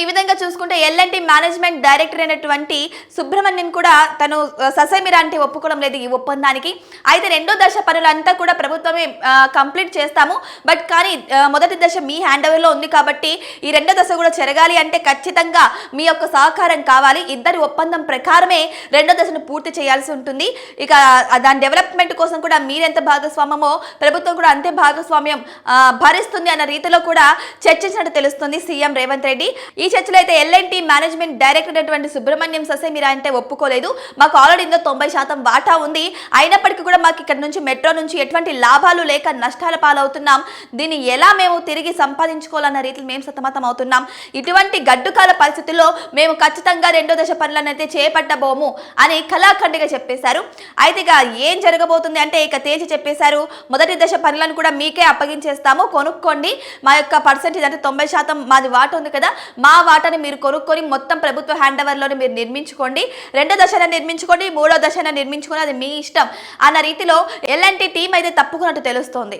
ఈ విధంగా చూసుకుంటే ఎల్ఎన్టీ మేనేజ్మెంట్ డైరెక్టర్ అయినటువంటి సుబ్రహ్మణ్యన్ కూడా తను ససైమిరా అంటే ఒప్పుకోవడం లేదు ఈ ఒప్పందానికి. అయితే రెండో దశ పనులంతా కూడా ప్రభుత్వమే కంప్లీట్ చేస్తాము. బట్ కానీ మొదటి దశ మీ హ్యాండ్ ఓవర్లో ఉంది కాబట్టి ఈ రెండో దశ కూడా జరగాలి అంటే ఖచ్చితంగా మీ యొక్క సహకారం కావాలి. ఇద్దరి ఒప్పందం ప్రకారమే రెండో దశను పూర్తి చేయాల్సి ఉంటుంది. ఇక దాని డెవలప్మెంట్ కోసం కూడా మీరెంత భాగస్వామ్యమో ప్రభుత్వం కూడా అంతే భాగస్వామ్యం భరిస్తుంది అన్న రీతిలో కూడా చర్చించినట్టు తెలుస్తుంది సీఎం రేవంత్ రెడ్డి. ఈ చర్చలో అయితే ఎల్ఎన్టీ మేనేజ్మెంట్ డైరెక్టర్ అటువంటి సుబ్రహ్మణ్యం ససే మీరు అంటే ఒప్పుకోలేదు. మాకు ఆల్రెడీ ఇందులో తొంభై శాతం వాటా ఉంది. అయినప్పటికీ కూడా మాకు ఇక్కడ నుంచి మెట్రో నుంచి ఎటువంటి లాభాలు లేక నష్టాల పాలవుతున్నాం. దీన్ని ఎలా మేము తిరిగి సంపాదించుకోవాలన్న రీతిలో మేము సతమతం అవుతున్నాం. ఇటువంటి గడ్డుకాల పరిస్థితుల్లో మేము ఖచ్చితంగా రెండో దశ పనులను అయితే చేపట్టబోము అని కళాఖండిగా చెప్పేశారు. అయితే ఇక ఏం జరగబోతుంది అంటే ఇక తేల్చి చెప్పేశారు. మొదటి దశ పనులను కూడా మీకే అప్పగించేస్తాము. కొనుక్కోండి. మా యొక్క పర్సెంటేజ్ అంటే తొంభై శాతం మాది వాట ఉంది కదా. మా వాటాని మీరు కొనుక్కొని మొత్తం ప్రభుత్వ హ్యాండ్ ఓవర్లోని మీరు నిర్మించుకోండి. రెండో దశన నిర్మించుకోండి మూడో దశన నిర్మించుకోండి. అది మీ ఇష్టం. అన్న రీతిలో ఎలాంటి టీం అయితే తప్పుకున్నట్టు తెలుస్తోంది.